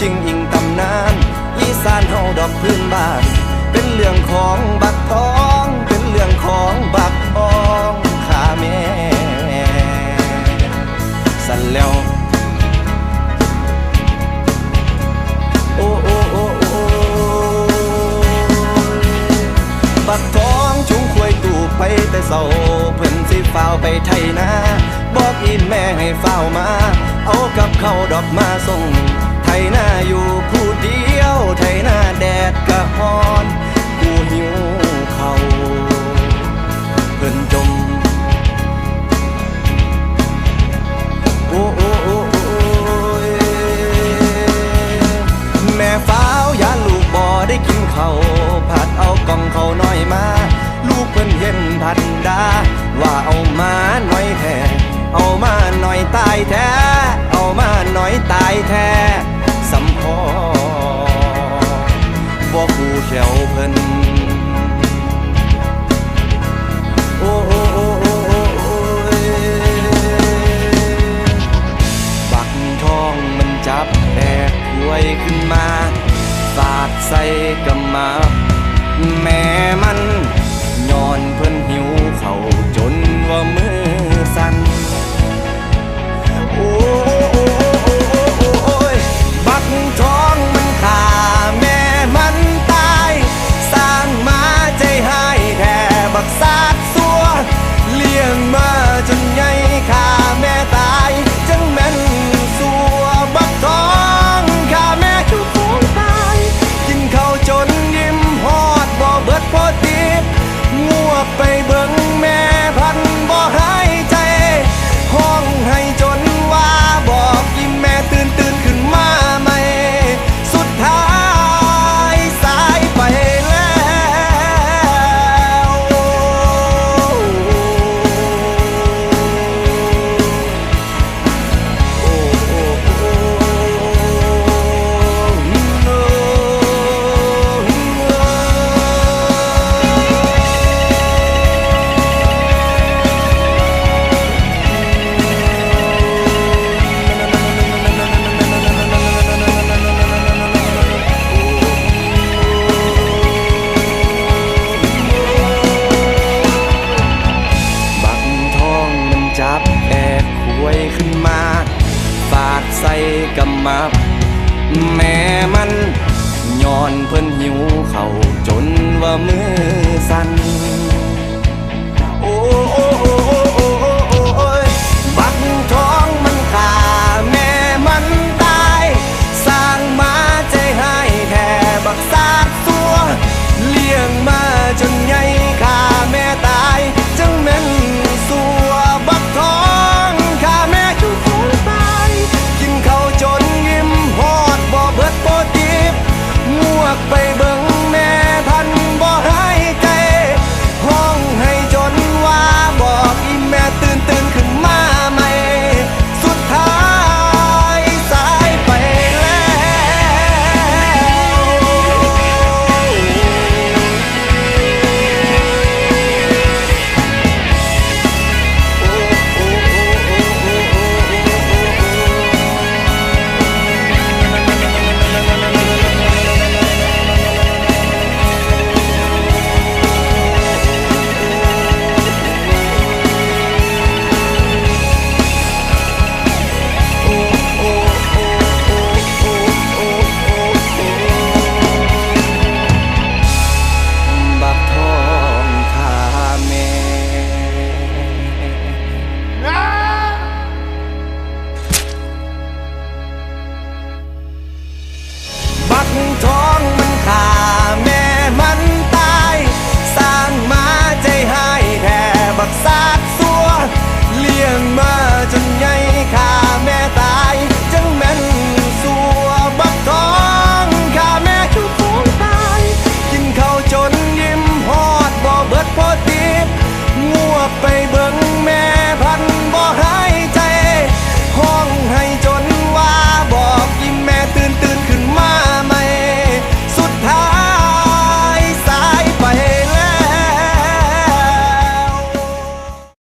จริงอิงตำนานอีสานเฮาดอกพื้นบ้าน เป็นเรื่องของบักทอง เป็นเรื่องของบักทองข้าแม่สั่นแล้วโอ้โอ้โอ้โอ้บักทองจุงควยตูไปแต่เสาเพิ่นสิเฝ้าไปไทยนะบอกอีแม่ให้เฝ้ามา เอากับเขาดอกมาส่ง ไทยนาอยู่ผู้เดียว ไทยนาแดดกระฮอนกูหิวเขาเพิ่นจม โอ้โอ้โอ้โอ้ยแม่ฟ้าวยานลูกบ่อได้กินเขาผัดเอากล่องเขาน้อยมาลูกเพิ่นเห็นพันดา ว่าเอามาหน่อยแท้เอามาหน่อยตายแท้ เอามาหน่อยตายแท้ บ่ผู้แขวเพิ่นโอ้โอ้โอ้โอ้โอ้บักทองมันจับแบกหวยขึ้นมา สาดใส่กำมา แม่มัน my